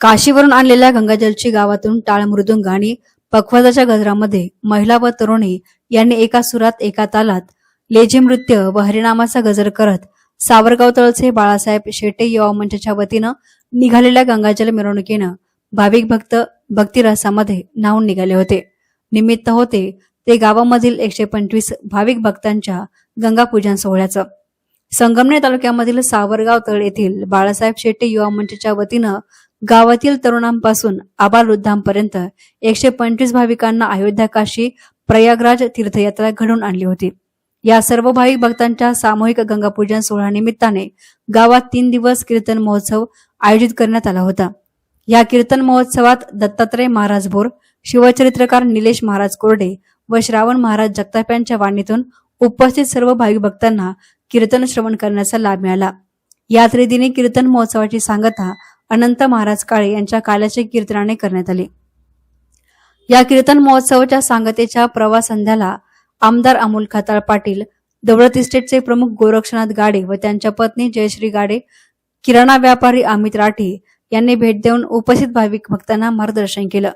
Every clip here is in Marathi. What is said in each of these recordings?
काशीवरून आणलेल्या गंगाजलची गावातून टाळ मृदुंग आणि पखवाजाच्या गजरामध्ये महिला व तरुणी यांनी एका सुरात एका तालात लेझी नृत्य व हरिनामाचा गजर करत सावरगाव तळचे बाळासाहेब शेटे युवा मंचाच्या वतीनं निघालेल्या गंगाजल मिरवणुकीनं भाविक भक्त भक्तिरसामध्ये न्हावून निघाले होते. निमित्त होते ते गावामधील एकशे पंचवीस भाविक भक्तांच्या गंगापूजन सोहळ्याचं. संगमनेर तालुक्यामधील सावरगाव तळ येथील बाळासाहेब शेट्टी युवा मंचच्या वतीनं गावातील तरुणांपासून आबालवृद्धांपर्यंत एकशे पंचवीस भाविकांना अयोध्या काशी प्रयागराज तीर्थयात्रा घडवून आणली होती. या सर्व भाविक भक्तांच्या सामूहिक गंगापूजन सोहळ्यानिमित्ताने गावात तीन दिवस कीर्तन महोत्सव आयोजित करण्यात आला होता. या कीर्तन महोत्सवात दत्तात्रय महाराज भोर शिवचरित्रकार निलेश महाराज कोरडे व श्रावण महाराज जगताप यांच्या वाणीतून उपस्थित सर्व भाविक भक्तांना कीर्तन श्रवण करण्याचा लाभ मिळाला. या त्रिदिनी कीर्तन महोत्सवाची सांगता अनंत महाराज काळे यांच्या काल्याचे कीर्तनाने करण्यात आली. या कीर्तन महोत्सवाच्या सांगतेच्या प्रवास संध्याला आमदार अमोल खाताळ पाटील दौलत इस्टेटचे प्रमुख गोरक्षनाथ गाडे व त्यांच्या पत्नी जयश्री गाडे किराणा व्यापारी अमित राठी यांनी भेट देऊन उपस्थित भाविक भक्तांना मार्गदर्शन केलं.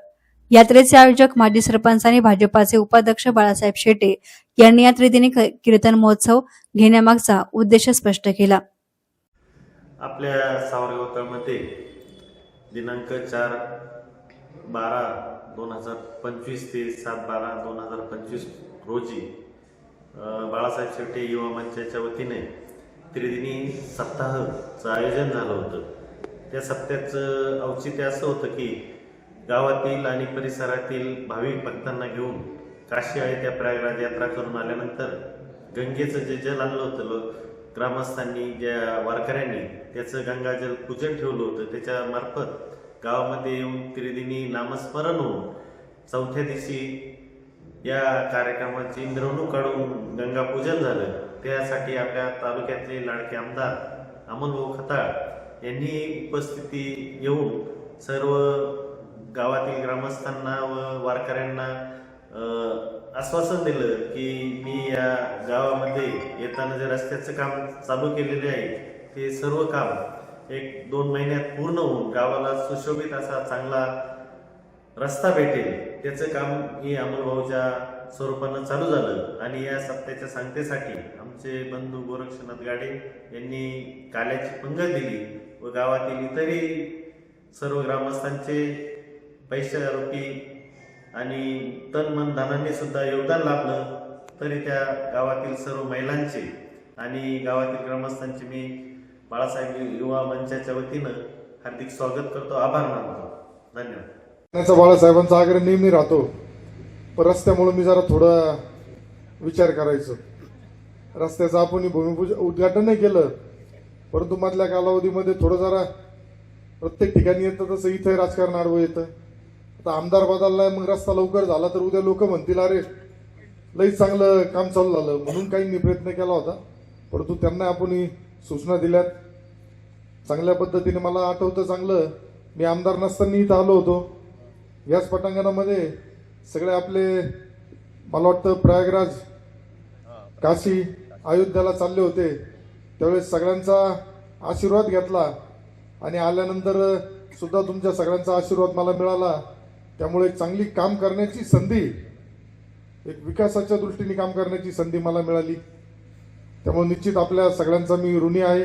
यात्रेचे आयोजक माजी सरपंच आणि भाजपाचे उपाध्यक्ष बाळासाहेब शेटे यांनी या त्रिदिनी कीर्तन महोत्सव घेण्यामागचा उद्देश स्पष्ट केला. आपल्या सावरगाव तळमध्ये दिनांक चार बारा दोन हजार पंचवीस ते सात बारा दोन हजार पंचवीस रोजी बाळासाहेब शेट्टे युवा मंचाच्या वतीने त्रिदिनी सप्ताहचं आयोजन झालं होतं. त्या सप्त्याचं औचित्य असं होतं की गावातील आणि परिसरातील भाविक भक्तांना घेऊन काशी आहे त्या प्रयागराज यात्रा करून आल्यानंतर गंगेचं जे जल आणलं होतं लोक ग्रामस्थांनी ज्या वारकऱ्यांनी त्याचं गंगाजल पूजन ठेवलं होतं त्याच्यामार्फत गावामध्ये येऊन त्रिदिनी नामस्मरण होऊन चौथ्या दिवशी या कार्यक्रमाची मिरवणूक काढून गंगापूजन झालं. त्यासाठी आपल्या तालुक्यातले लाडके आमदार अमोलभाऊ खताळ यांनी उपस्थिती येऊन सर्व गावातील ग्रामस्थांना व वारकऱ्यांना आश्वासन दिलं की मी या गावामध्ये येताना जे रस्त्याचं काम चालू केलेले आहे ते सर्व काम एक दोन महिन्यात पूर्ण होऊन गावाला सुशोभित असा चांगला रस्ता भेटेल त्याचं काम ही अमोलभाऊच्या स्वरूपानं चालू झालं. आणि या सप्त्याच्या सांगतेसाठी आमचे बंधू गोरक्षनाथ गाडे यांनी काल्याची पंगत दिली व गावातील इतरही सर्व ग्रामस्थांचे पैशारोपी आणि तन मन धनाने सुद्धा योगदान लाभलं तरी त्या गावातील सर्व महिलांचे आणि गावातील ग्रामस्थांचे मी बाळासाहेब युवा मंचाच्या वतीनं हार्दिक स्वागत करतो आभार मानतो. धन्यवाद. करण्याचा बाळासाहेबांचा आग्रह नेहमी राहतो. पण रस्त्यामुळे मी जरा थोडा विचार करायचो. रस्त्याचं आपण भूमिपूजन उद्घाटन नाही केलं परंतु मधल्या कालावधीमध्ये थोडं जरा प्रत्येक ठिकाणी येतं तसं इथं राजकारण आडवं येतं. आता आमदार बदललाय मग रस्ता लवकर झाला तर उद्या लोक म्हणतील अरे लई चांगलं काम चालू झालं. म्हणून काही मी प्रयत्न केला होता. परंतु त्यांना आपण सूचना दिल्यात. चांगल्या पद्धतीने मला आठवतं चांगलं मी आमदार नसताना इथं आलो होतो. याच पटांगणामध्ये सगळे आपले मला वाटतं प्रयागराज काशी अयोध्याला चालले होते. त्यावेळेस सगळ्यांचा आशीर्वाद घेतला. आणि आल्यानंतर सुद्धा तुमच्या सगळ्यांचा आशीर्वाद मला मिळाला. त्यामुळे चांगली काम करण्याची संधी एक विकासाच्या दृष्टीने काम करण्याची संधी मला मिळाली. त्यामुळे निश्चित आपल्या सगळ्यांचा मी ऋणी आहे.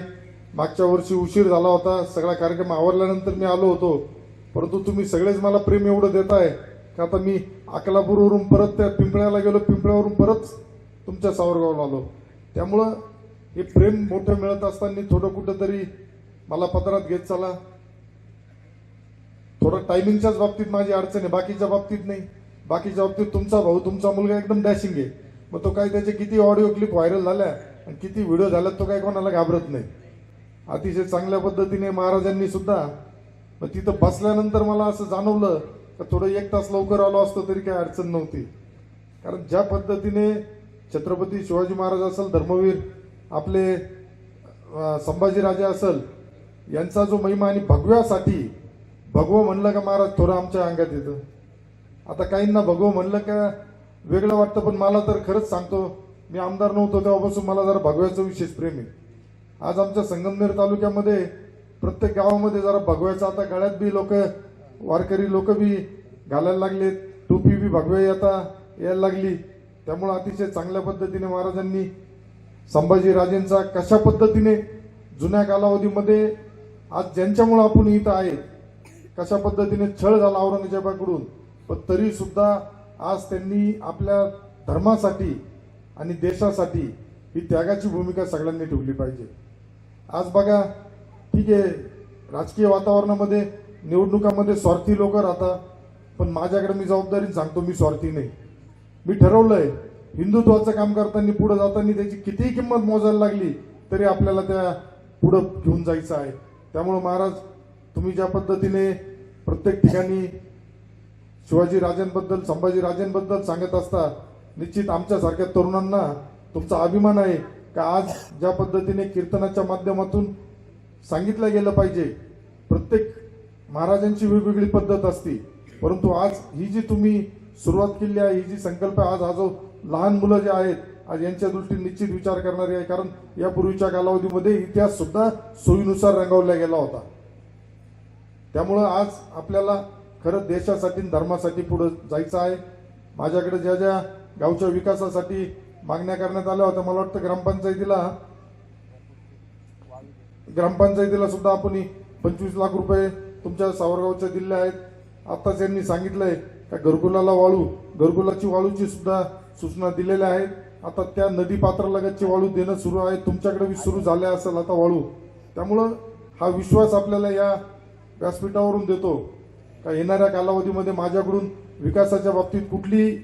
मागच्या वर्षी उशीर झाला होता. सगळा कार्यक्रम आवरल्यानंतर मी आलो होतो. परंतु तुम्ही सगळेच मला प्रेम एवढं देताय की आता मी अकलापूरवरून परत त्या पिंपळ्याला गेलो पिंपळ्यावरून परत तुमच्या सावरगावला आलो. त्यामुळं हे प्रेम मोठं मिळत असताना थोडं कुठं तरी मला पदरात घेत चला. थोडं टायमिंगच्याच बाबतीत माझी अडचण आहे बाकीच्या बाबतीत नाही. बाकीच्या बाबतीत तुमचा भाऊ तुमचा मुलगा एकदम डॅशिंग आहे. मग तो काय त्याचे किती ऑडिओ क्लिप व्हायरल झाल्या आणि किती व्हिडिओ झाल्यात तो काय कोणाला घाबरत नाही. अतिशय चांगल्या पद्धतीने महाराजांनी सुद्धा मग तिथं बसल्यानंतर मला असं जाणवलं का थोडं एक तास लवकर आलो असतो तरी काही अडचण नव्हती. कारण ज्या पद्धतीने छत्रपती शिवाजी महाराज असेल धर्मवीर आपले संभाजीराजे असेल यांचा जो महिमा आणि भगव्यासाठी भगवं म्हणलं का महाराज थोडं आमच्या अंगात येतं. आता काहींना भगवं म्हणलं का वेगळं वाटतं पण मला तर खरंच सांगतो मी आमदार नव्हतो तेव्हापासून मला जरा भगव्याचं विशेष प्रेम आहे. आज आमच्या संगमनेर तालुक्यामध्ये प्रत्येक गावामध्ये जरा भगव्याचं आता गळ्यात बी लोक वारकरी लोक बी घालायला लागले टोपी बी भगवे आता यायला लागली. त्यामुळं अतिशय चांगल्या पद्धतीने महाराजांनी संभाजीराजेंचा कशा पद्धतीने जुन्या कालावधीमध्ये आज ज्यांच्यामुळे आपण इथं आहे कशा पद्धतीने छळ झाला औरंगजेबाकडून? पण तरी सुद्धा आज त्यांनी आपल्या धर्मासाठी आणि देशासाठी ही त्यागाची भूमिका सगळ्यांनी ठेवली पाहिजे. आज बघा ठीक आहे राजकीय वातावरणामध्ये निवडणुकामध्ये स्वार्थी लोक राहतात पण माझ्याकडे मी जबाबदारी सांगतो मी स्वार्थी नाही. मी ठरवलंय हिंदुत्वाचं काम करताना पुढे जाताना त्याची कितीही किंमत मोजायला लागली तरी आपल्याला त्या पुढं घेऊन जायचं आहे. त्यामुळे महाराज तुम्ही ज्या पद्धतीने प्रत्येक ठिकाणी शिवाजी राजांबद्दल संभाजी राजांबद्दल सांगत असता निश्चित आमच्यासारख्या तरुणांना तुमचा अभिमान आहे का आज ज्या पद्धतीने कीर्तनाच्या माध्यमातून सांगितलं गेलं पाहिजे. प्रत्येक महाराजांची वेगवेगळी पद्धत असते. परंतु आज ही जी तुम्ही सुरुवात केली आहे ही जी संकल्प आज हा जो लहान मुलं जे आहेत आज यांच्या दृष्टीने निश्चित विचार करणारी आहे. कारण यापूर्वीच्या कालावधीमध्ये इतिहास सुद्धा सोयीनुसार रंगवला गेला होता. त्यामुळं आज आपल्याला खरं देशासाठी धर्मासाठी पुढं जायचं आहे. माझ्याकडे ज्या ज्या गावच्या विकासासाठी मागण्या करण्यात आल्या होत्या मला वाटतं ग्रामपंचायतीला ग्रामपंचायतीला सुद्धा आपण पंचवीस लाख रुपये तुमच्या सावरगावच्या दिले आहेत. आताच यांनी सांगितलंय का घरकुलाला वाळू घरकुलाची वाळूची सुद्धा सूचना दिलेल्या आहेत. आता त्या नदी पात्रालगतची वाळू देणं सुरू आहे. तुमच्याकडे सुरू झाले असेल आता वाळू. त्यामुळं हा विश्वास आपल्याला या व्यासपीठावरून देतो. का येणाऱ्या कालावधीमध्ये माझ्याकडून विकासाच्या बाबतीत कुठलीही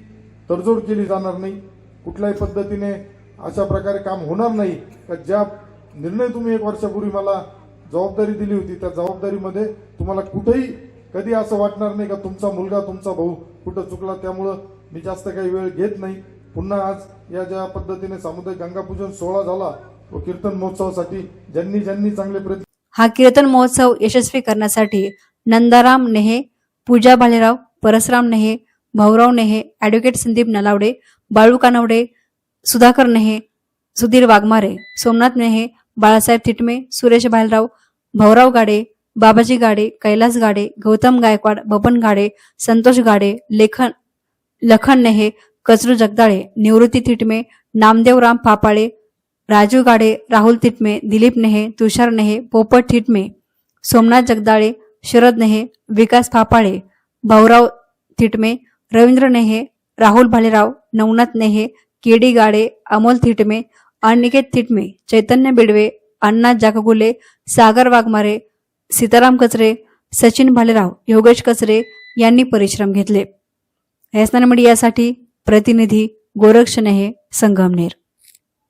तडजोड केली जाणार नाही कुठल्याही पद्धतीने अशा प्रकारे काम होणार नाही. का ज्या निर्णय तुम्ही एक वर्षापूर्वी मला जबाबदारी दिली होती त्या जबाबदारीमध्ये तुम्हाला कुठेही कधी असं वाटणार नाही का तुमचा मुलगा तुमचा भाऊ कुठं चुकला त्यामुळं मी जास्त काही वेळ घेत नाही. पुन्हा आज या ज्या पद्धतीने सामुदायिक गंगापूजन सोहळा झाला व कीर्तन महोत्सवासाठी ज्यांनी ज्यांनी चांगले प्रयत्न हा कीर्तन महोत्सव यशस्वी करण्यासाठी नंदाराम नेहे पूजा भालेराव परसराम नेहे भाऊराव नेहे ॲडव्होकेट संदीप नलावडे बाळू कानवडे सुधाकर नेहे सुधीर वाघमारे सोमनाथ नेहे बाळासाहेब थिटमे सुरेश भालराव भाऊराव गाडे बाबाजी गाडे कैलास गाडे गौतम गायकवाड बबन गाडे संतोष गाडे लेखन लखन नेहे कचरू जगदाळे निवृत्ती थिटमे नामदेवराम पापाळे राजू गाडे राहुल तिटमे दिलीप नेहे तुषार नेहे पोपट थिटमे सोमनाथ जगदाळे शरद नेहे विकास फापाळे भाऊराव थिटमे रवींद्र नेहे राहुल भालेराव नवनाथ नेहे केडी गाडे अमोल थिटमे अनिकेत थिटमे चैतन्य बिडवे अण्णा जाकगुले सागर वाघमारे सीताराम कचरे सचिन भालेराव योगेश कचरे यांनी परिश्रम घेतले. मीडियासाठी प्रतिनिधी गोरक्ष नेहे संगमनेर.